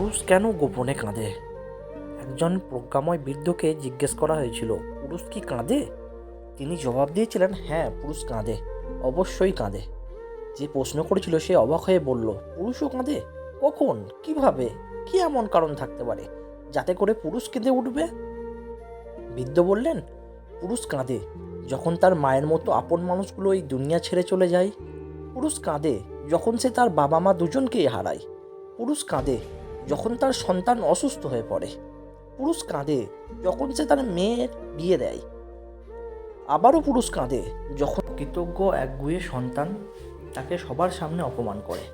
পুরুষ কেন গোপনে কাঁদে? একজন প্রজ্ঞাময় বৃদ্ধকে জিজ্ঞেস করা হয়েছিল, পুরুষ কি কাঁদে? তিনি জবাব দিয়েছিলেন হ্যাঁ পুরুষ কাঁদে, অবশ্যই কাঁদে। যে প্রশ্ন করেছিল সে অবাক হয়ে বলল, পুরুষও কাঁদে? কখন? কীভাবে? কি এমন কারণ থাকতে পারে? যাতে করে পুরুষ কেঁদে উঠবে? বৃদ্ধ বললেন, পুরুষ কাঁদে, যখন তার মায়ের মতো আপন মানুষগুলো এই দুনিয়া ছেড়ে চলে যায়। পুরুষ কাঁদে যখন সে তার বাবা মা দুজনকেই হারায়। পুরুষ কাঁদে যখন তার সন্তান অসুস্থ হয়ে পড়ে, পুরুষ কাঁদে যখন সে তার মেয়ের বিয়ে দেয়। আবারও পুরুষ কাঁদে যখন কৃতজ্ঞ একগুয়ে সন্তান তাকে সবার সামনে অপমান করে।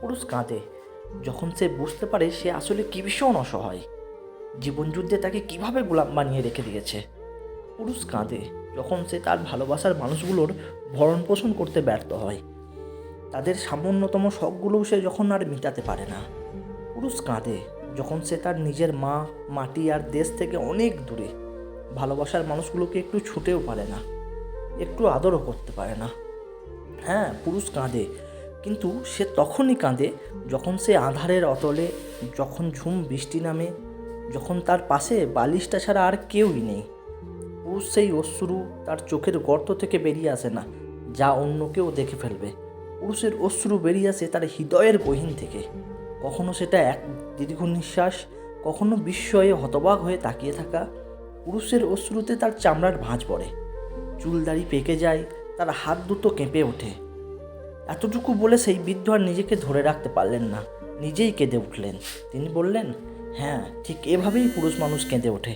পুরুষ কাঁদে যখন সে বুঝতে পারে সে আসলে কী ভীষণ অসহায়। জীবনযুদ্ধে তাকে কীভাবে গোলাম বানিয়ে রেখে দিয়েছে। পুরুষ কাঁদে যখন সে তার ভালোবাসার মানুষগুলোর ভরণ পোষণ করতে ব্যর্থ হয়। তাদের সামান্যতম শখগুলোও সে যখন আর মেটাতে পারে না। পুরুষ কাঁদে যখন সে তার নিজের মা, মাটি আর দেশ থেকে অনেক দূরে। ভালোবাসার মানুষগুলোকে একটু ছুটেও পারে না, একটু আদরও করতে পারে না। হ্যাঁ পুরুষ কাঁদে, কিন্তু সে তখনই কাঁদে যখন সে আধারের অতলে, যখন ঝুম বৃষ্টি নামে, যখন তার পাশে বালিশটা ছাড়া আর কেউই নেই। পুরুষ সেই অশ্রু তার চোখের গর্ত থেকে বেরিয়ে আসে না, যা অন্য কেউ দেখে ফেলবে। পুরুষের অশ্রু বেরিয়ে আসে তার হৃদয়ের গহীন থেকে। কখনো সেটা এক দীর্ঘ নিঃশ্বাস, কখনো বিস্ময়ে হতবাক হয়ে তাকিয়ে থাকা। পুরুষের অশ্রুতে তার চামড়ার ভাঁজ পড়ে। চুলদাড়ি পেকে যায়, তার হাত দুটো কেঁপে ওঠে। এতটুকু বলে সেই বৃদ্ধ আর নিজেকে ধরে রাখতে পারলেন না। নিজেই কেঁদে উঠলেন। তিনি বললেন হ্যাঁ ঠিক এভাবেই পুরুষ মানুষ কেঁদে ওঠে।